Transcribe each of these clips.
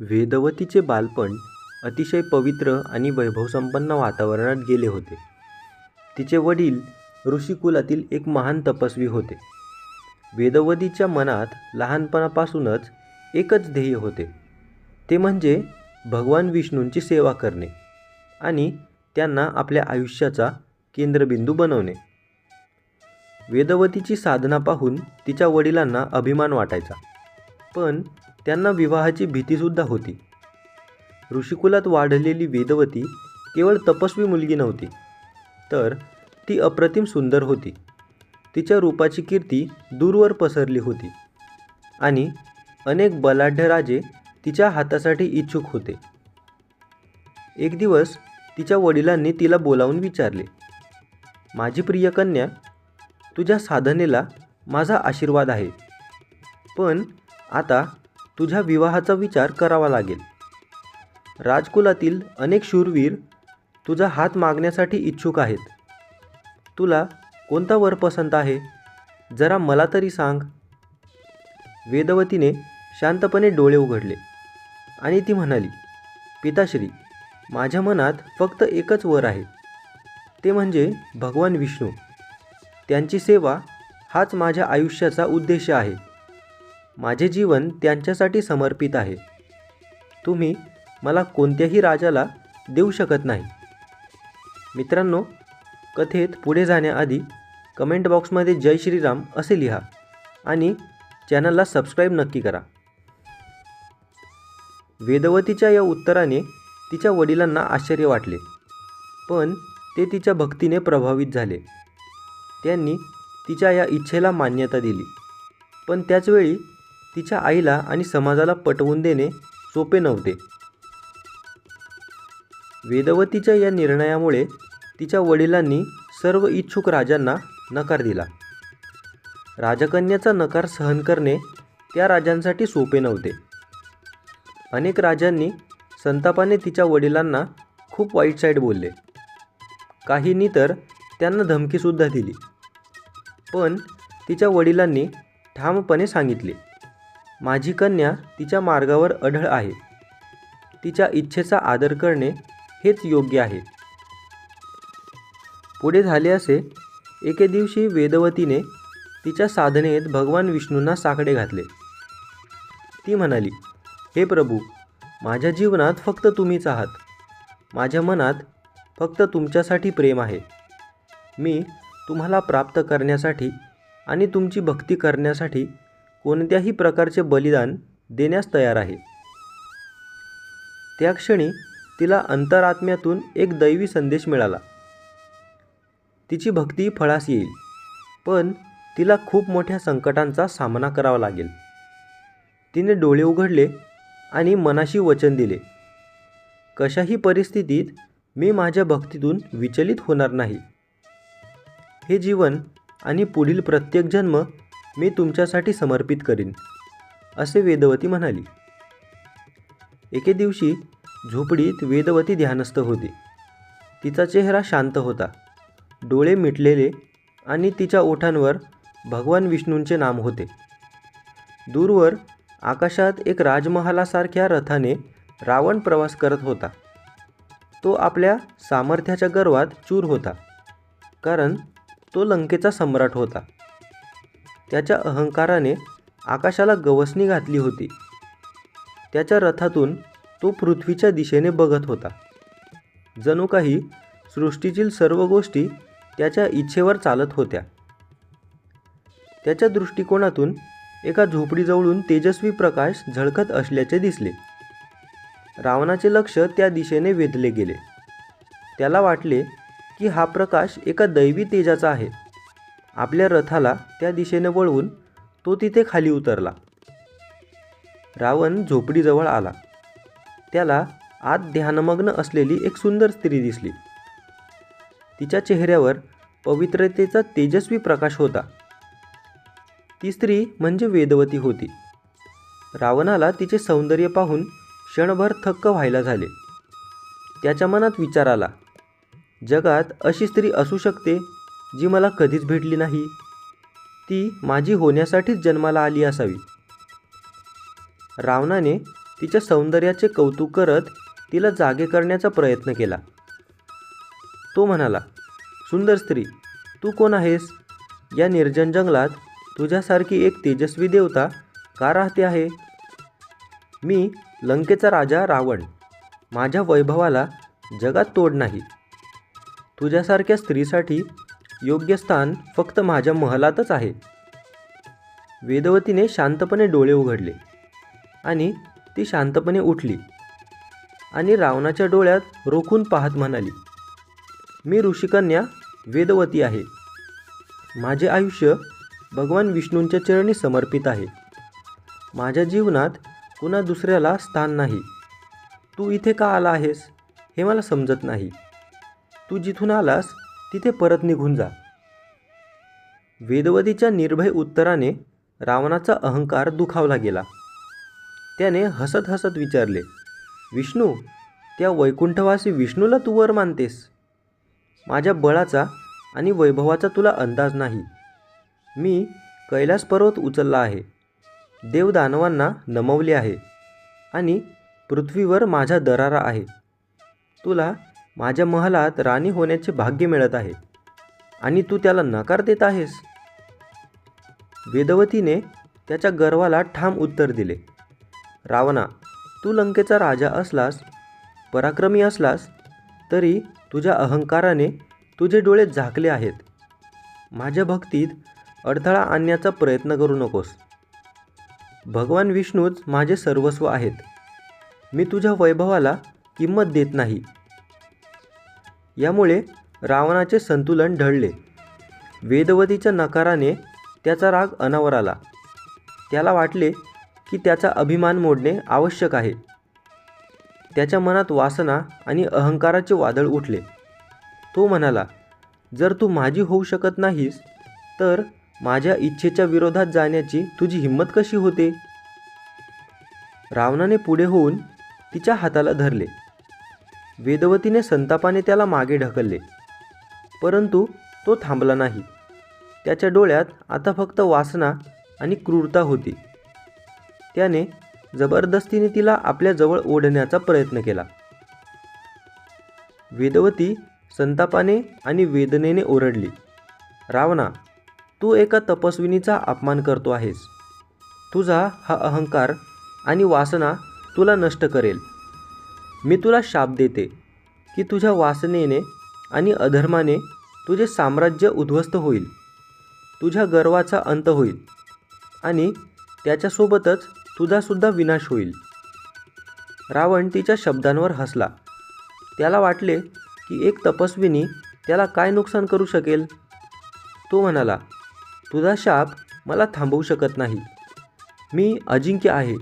वेदवतीचे बालपण अतिशय पवित्र आणि वैभवसंपन्न वातावरणात गेले होते. तिचे वडील ऋषिकुलातील एक महान तपस्वी होते. वेदवतीच्या मनात लहानपणापासूनच एकच ध्येय होते. ते म्हणजे भगवान विष्णूंची सेवा करणे आणि त्यांना आपल्या आयुष्याचा केंद्रबिंदू बनवणे. वेदवतीची साधना पाहून तिच्या वडिलांना अभिमान वाटायचा. पण त्यांना विवाहाची भीतीसुद्धा होती. ऋषिकुलात वाढलेली वेदवती केवळ तपस्वी मुलगी नव्हती तर ती अप्रतिम सुंदर होती. तिच्या रूपाची कीर्ती दूरवर पसरली होती आणि अनेक बलाढ्य राजे तिच्या हातासाठी इच्छुक होते. एक दिवस तिच्या वडिलांनी तिला बोलावून विचारले माझी प्रिय कन्या तुझ्या साधनेला माझा आशीर्वाद आहे. पण आता तुझ्या विवाहाचा विचार करावा लागेल. राजकुलातील अनेक शूरवीर तुझा हात मागण्यासाठी इच्छुक आहेत. तुला कोणता वर पसंत आहे? जरा मला तरी सांग. वेदवतीने शांतपणे डोळे उघडले आणि ती म्हणाली पिताश्री माझ्या मनात फक्त एकच वर आहे. ते म्हणजे भगवान विष्णू. त्यांची सेवा हाच माझ्या आयुष्याचा उद्देश आहे. माझे जीवन त्यांच्यासाठी समर्पित आहे. तुम्ही मला कोणत्याही राजाला देऊ शकत नाही. मित्रांनो कथेत पुढे जाण्याआधी कमेंट बॉक्समध्ये जय श्रीराम असे लिहा आणि चॅनलला सबस्क्राईब नक्की करा. वेदवतीच्या या उत्तराने तिच्या वडिलांना आश्चर्य वाटले पण ते तिच्या भक्तीने प्रभावित झाले. त्यांनी तिच्या या इच्छेला मान्यता दिली. पण त्याचवेळी तिच्या आईला आणि समाजाला पटवून देणे सोपे नव्हते. वेदवतीच्या या निर्णयामुळे तिच्या वडिलांनी सर्व इच्छुक राजांना नकार दिला. राजकन्याचा नकार सहन करणे त्या राजांसाठी सोपे नव्हते. अनेक राजांनी संतापाने तिच्या वडिलांना खूप वाईट साईड बोलले. काहींनी तर त्यांना धमकीसुद्धा दिली. पण तिच्या वडिलांनी ठामपणे सांगितले. माझी कन्या तिच्या मार्गावर अढळ आहे. तिच्या इच्छेचा आदर करणे हेच योग्य आहे. पुढे झाले असे एके दिवशी वेदवतीने तिच्या साधनेत भगवान विष्णूंना साकडे घातले. ती म्हणाली हे प्रभू माझ्या जीवनात फक्त तुम्हीच आहात. माझ्या मनात फक्त तुमच्यासाठी प्रेम आहे. मी तुम्हाला प्राप्त करण्यासाठी आणि तुमची भक्ती करण्यासाठी कोणत्याही प्रकारचे बलिदान देण्यास तयार आहे. त्या क्षणी तिला अंतरात्म्यातून एक दैवी संदेश मिळाला. तिची भक्ती फळास येईल पण तिला खूप मोठ्या संकटांचा सामना करावा लागेल. तिने डोळे उघडले आणि मनाशी वचन दिले कशाही परिस्थितीत मी माझ्या भक्तीतून विचलित होणार नाही. हे जीवन आणि पुढील प्रत्येक जन्म मी तुमच्यासाठी समर्पित करीन असे वेदवती म्हणाली. एके दिवशी झोपडीत वेदवती ध्यानस्थ होती. तिचा चेहरा शांत होता. डोळे मिटलेले आणि तिच्या ओठांवर भगवान विष्णूंचे नाम होते. दूरवर आकाशात एक राजमहालासारख्या रथाने रावण प्रवास करत होता. तो आपल्या सामर्थ्याच्या गर्वात चूर होता कारण तो लंकेचा सम्राट होता. त्याच्या अहंकाराने आकाशाला गवसणी घातली होती. त्याच्या रथातून तो पृथ्वीच्या दिशेने बघत होता. जणू काही सृष्टीतील सर्व गोष्टी त्याच्या इच्छेवर चालत होत्या. त्याच्या दृष्टिकोनातून एका झोपडीजवळून तेजस्वी प्रकाश झळकत असल्याचे दिसले. रावणाचे लक्ष त्या दिशेने वेधले गेले. त्याला वाटले की हा प्रकाश एका दैवी तेजाचा आहे. आपल्या रथाला त्या दिशेने वळवून तो तिथे खाली उतरला. रावण झोपडीजवळ आला. त्याला आत ध्यानमग्न असलेली एक सुंदर स्त्री दिसली. तिच्या चेहऱ्यावर पवित्रतेचा तेजस्वी प्रकाश होता. ती स्त्री म्हणजे वेदवती होती. रावणाला तिचे सौंदर्य पाहून क्षणभर थक्क व्हायला झाले. त्याच्या मनात विचार आला. जगात अशी स्त्री असू शकते जी मला कधीच भेटली नाही ती माझी होण्यासाठीच जन्माला आली असावी. रावणाने तिच्या सौंदर्याचे कौतुक करत तिला जागे करण्याचा प्रयत्न केला. तो म्हणाला सुंदर स्त्री तू कोण आहेस? या निर्जन जंगलात तुझ्यासारखी एक तेजस्वी देवता का राहते आहे? मी लंकेचा राजा रावण. माझ्या वैभवाला जगात तोड नाही. तुझ्यासारख्या स्त्रीसाठी योग्य स्थान फक्त माझ्या महलातच आहे. वेदवतीने शांतपणे डोळे उघडले आणि ती शांतपणे उठली आणि रावणाच्या डोळ्यात रोखून पाहत म्हणाली मी ऋषिकन्या वेदवती आहे. माझे आयुष्य भगवान विष्णूंच्या चरणी समर्पित आहे. माझ्या जीवनात कुणा दुसऱ्याला स्थान नाही. तू इथे का आला आहेस हे मला समजत नाही. तू जिथून आलास तिथे परत निघून जा. वेदवतीच्या निर्भय उत्तराने रावणाचा अहंकार दुखावला गेला. त्याने हसत हसत विचारले विष्णू त्या वैकुंठवासी विष्णूला तू वर मानतेस? माझ्या बळाचा आणि वैभवाचा तुला अंदाज नाही. मी कैलास पर्वत उचलला आहे. देवदानवांना नमवले आहे आणि पृथ्वीवर माझा दरारा आहे. तुला माझ्या महालात राणी होण्याचे भाग्य मिळत आहे. आणि तू त्याला नकार देत आहेस? वेदवतीने त्याच्या गर्वाला ठाम उत्तर दिले. रावणा तू लंकेचा राजा असलास पराक्रमी असलास तरी तुझ्या अहंकाराने तुझे डोळे झाकले आहेत. माझ्या भक्तीत अडथळा आणण्याचा प्रयत्न करू नकोस. भगवान विष्णूच माझे सर्वस्व आहेत. मी तुझ्या वैभवाला किंमत देत नाही. यामुळे रावणाचे संतुलन ढळले. वेदवतीच्या नकाराने त्याचा राग अनावर आला. त्याला वाटले की त्याचा अभिमान मोडणे आवश्यक आहे. त्याच्या मनात वासना आणि अहंकाराचे वादळ उठले. तो म्हणाला जर तू माझी होऊ शकत नाहीस तर माझ्या इच्छेच्या विरोधात जाण्याची तुझी हिंमत कशी होते? रावणाने पुढे होऊन तिच्या हाताला धरले. वेदवतीने संतापाने त्याला मागे ढकलले. परंतु तो थांबला नाही. त्याच्या डोळ्यात आता फक्त वासना आणि क्रूरता होती. त्याने जबरदस्तीने तिला आपल्याजवळ ओढण्याचा प्रयत्न केला. वेदवती संतापाने आणि वेदनेने ओरडली रावणा तू एका तपस्विनीचा अपमान करतो आहेस. तुझा हा अहंकार आणि वासना तुला नष्ट करेल. मी तुला शाप देते की तुझ्या वासनेने आणि अधर्माने तुझे साम्राज्य उद्ध्वस्त होईल. तुझ्या गर्वाचा अंत होईल आणि त्याच्यासोबतच तुझासुद्धा विनाश होईल. रावण तिच्या शब्दांवर हसला. त्याला वाटले की एक तपस्विनी त्याला काय नुकसान करू शकेल? तो म्हणाला तुझा शाप मला थांबवू शकत नाही. मी अजिंक्य आहे.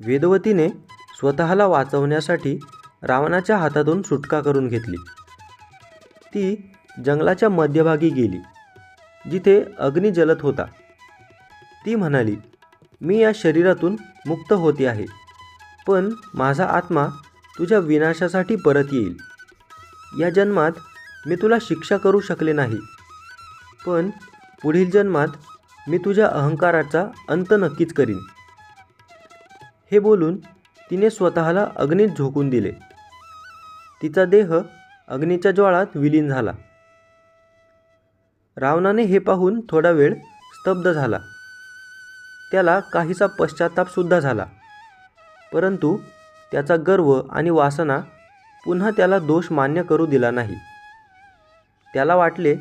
वेदवतीने स्वतःला वाचवण्यासाठी रावणाच्या हातातून सुटका करून घेतली. ती जंगलाच्या मध्यभागी गेली जिथे अग्नी जलत होता. ती म्हणाली मी या शरीरातून मुक्त होते आहे पण माझा आत्मा तुझ्या विनाशासाठी परत येईल. या जन्मात मी तुला शिक्षा करू शकले नाही पण पुढील जन्मात मी तुझ्या अहंकाराचा अंत नक्कीच करीन. हे बोलून तिने स्वतःला अग्नीत झोकून दिले. तिचा देह अग्नीच्या ज्वाळात विलीन झाला. रावणाने हे पाहून थोडा वेळ स्तब्ध झाला. त्याला काहीसा पश्चातापसुद्धा झाला. परंतु त्याचा गर्व आणि वासना पुन्हा त्याला दोष मान्य करू दिला नाही. त्याला वाटले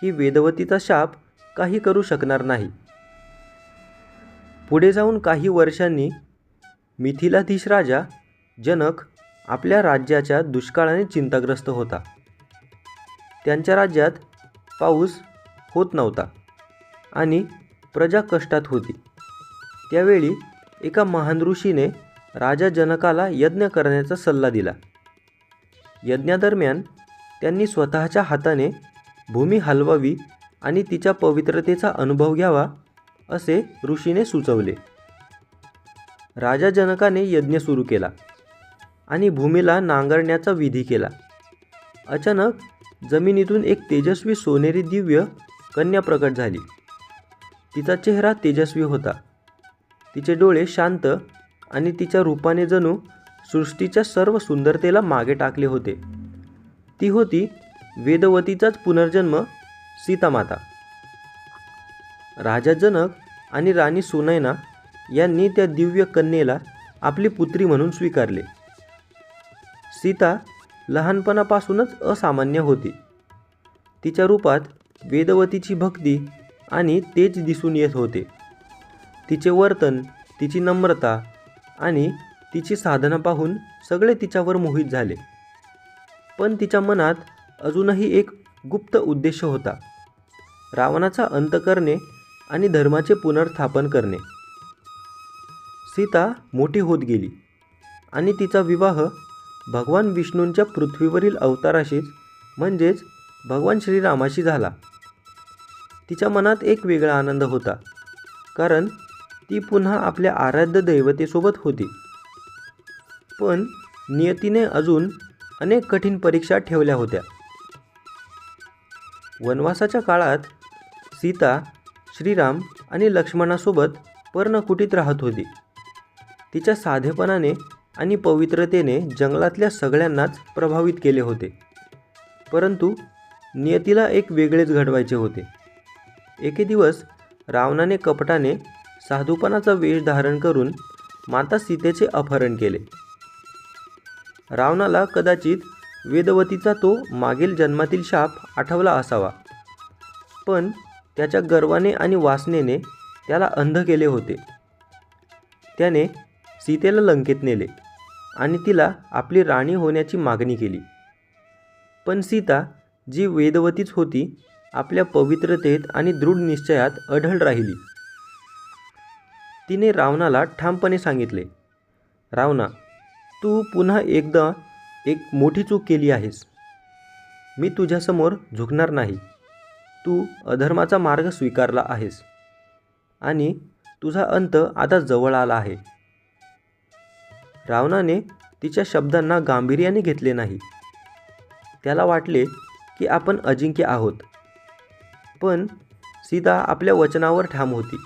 की वेदवतीचा शाप काही करू शकणार नाही. पुढे जाऊन काही वर्षांनी मिथिलाधीश राजा जनक आपल्या राज्याच्या दुष्काळाने चिंताग्रस्त होता. त्यांच्या राज्यात पाऊस होत नव्हता आणि प्रजा कष्टात होती. त्यावेळी एका महान ऋषीने राजा जनकाला यज्ञ करण्याचा सल्ला दिला. यज्ञादरम्यान त्यांनी स्वतःच्या हाताने भूमी हलवावी आणि तिच्या पवित्रतेचा अनुभव घ्यावा असे ऋषीने सुचवले. राजा जनकाने यज्ञ सुरू केला आणि भूमीला नांगरण्याचा विधी केला. अचानक जमिनीतून एक तेजस्वी सोनेरी दिव्य कन्या प्रकट झाली. तिचा चेहरा तेजस्वी होता. तिचे डोळे शांत आणि तिच्या रूपाने जणू सृष्टीच्या सर्व सुंदरतेला मागे टाकले होते. ती होती वेदवतीचाच पुनर्जन्म सीतामाता. राजा जनक आणि राणी सुनैना यांनी त्या दिव्य कन्येला आपली पुत्री म्हणून स्वीकारले. सीता लहानपणापासूनच असामान्य होती. तिच्या रूपात वेदवतीची भक्ती आणि तेज दिसून येत होते. तिचे वर्तन तिची नम्रता आणि तिची साधना पाहून सगळे तिच्यावर मोहित झाले. पण तिच्या मनात अजूनही एक गुप्त उद्देश होता. रावणाचा अंत करणे आणि धर्माचे पुनर्स्थापन करणे. सीता मोठी होत गेली आणि तिचा विवाह भगवान विष्णूंच्या पृथ्वीवरील अवताराशीच म्हणजेच भगवान श्रीरामाशी झाला. तिच्या मनात एक वेगळा आनंद होता कारण ती पुन्हा आपल्या आराध्य दैवतेसोबत होती. पण नियतीने अजून अनेक कठीण परीक्षा ठेवल्या होत्या. वनवासाच्या काळात सीता श्रीराम आणि लक्ष्मणासोबत पर्णकुटीत राहत होती. तिच्या साधेपणाने आणि पवित्रतेने जंगलातल्या सगळ्यांनाच प्रभावित केले होते. परंतु नियतीला एक वेगळेच घडवायचे होते. एके दिवस रावणाने कपटाने साधूपणाचा वेश धारण करून माता सीतेचे अपहरण केले. रावणाला कदाचित वेदवतीचा तो मागील जन्मातील शाप आठवला असावा. पण त्याच्या गर्वाने आणि वासनेने त्याला अंध केले होते. त्याने सीतेला लंकेत नेले आणि तिला आपली राणी होण्याची मागणी केली. पण सीता जी वेदवतीच होती आपल्या पवित्रतेत आणि दृढ निश्चयात अढळ राहिली. तिने रावणाला ठामपणे सांगितले रावणा तू पुन्हा एकदा एक मोठी चूक केली आहेस. मी तुझ्यासमोर झुकणार नाही. तू अधर्माचा मार्ग स्वीकारला आहेस आणि तुझा अंत आता जवळ आला आहे. रावणाने तिच्या शब्दांना गांभीर्याने घेतले नाही. त्याला वाटले की आपण अजिंक्य आहोत. पण सीता आपल्या वचनावर ठाम होती.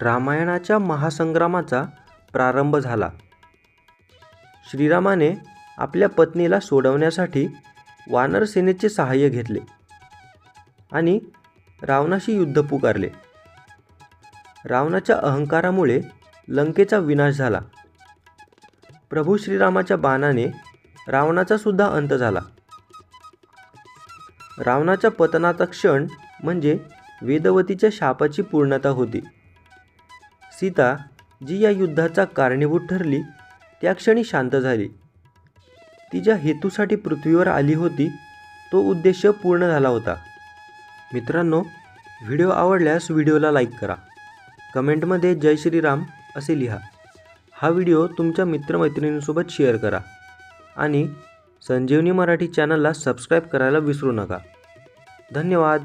रामायणाच्या महासंग्रामाचा प्रारंभ झाला. श्रीरामाने आपल्या पत्नीला सोडवण्यासाठी वानरसेनेचे सहाय्य घेतले आणि रावणाशी युद्ध पुकारले. रावणाच्या अहंकारामुळे लंकेचा विनाश झाला. प्रभू श्रीरामाच्या बाणाने रावणाचा सुद्धा अंत झाला. रावणाच्या पतनाचा क्षण म्हणजे वेदवतीच्या शापाची पूर्णता होती. सीता जी या युद्धाचा कारणीभूत ठरली त्या क्षणी शांत झाली. ती ज्या हेतूसाठी पृथ्वीवर आली होती तो उद्देश पूर्ण झाला होता. मित्रांनो व्हिडिओ आवडल्यास व्हिडिओला लाईक करा. कमेंटमध्ये जय श्रीराम असे लिहा. हा व्हिडिओ तुमच्या मित्रमैत्रिणींसोबत शेअर करा. आणि संजीवनी मराठी चॅनलला सबस्क्राईब करायला विसरू नका. धन्यवाद.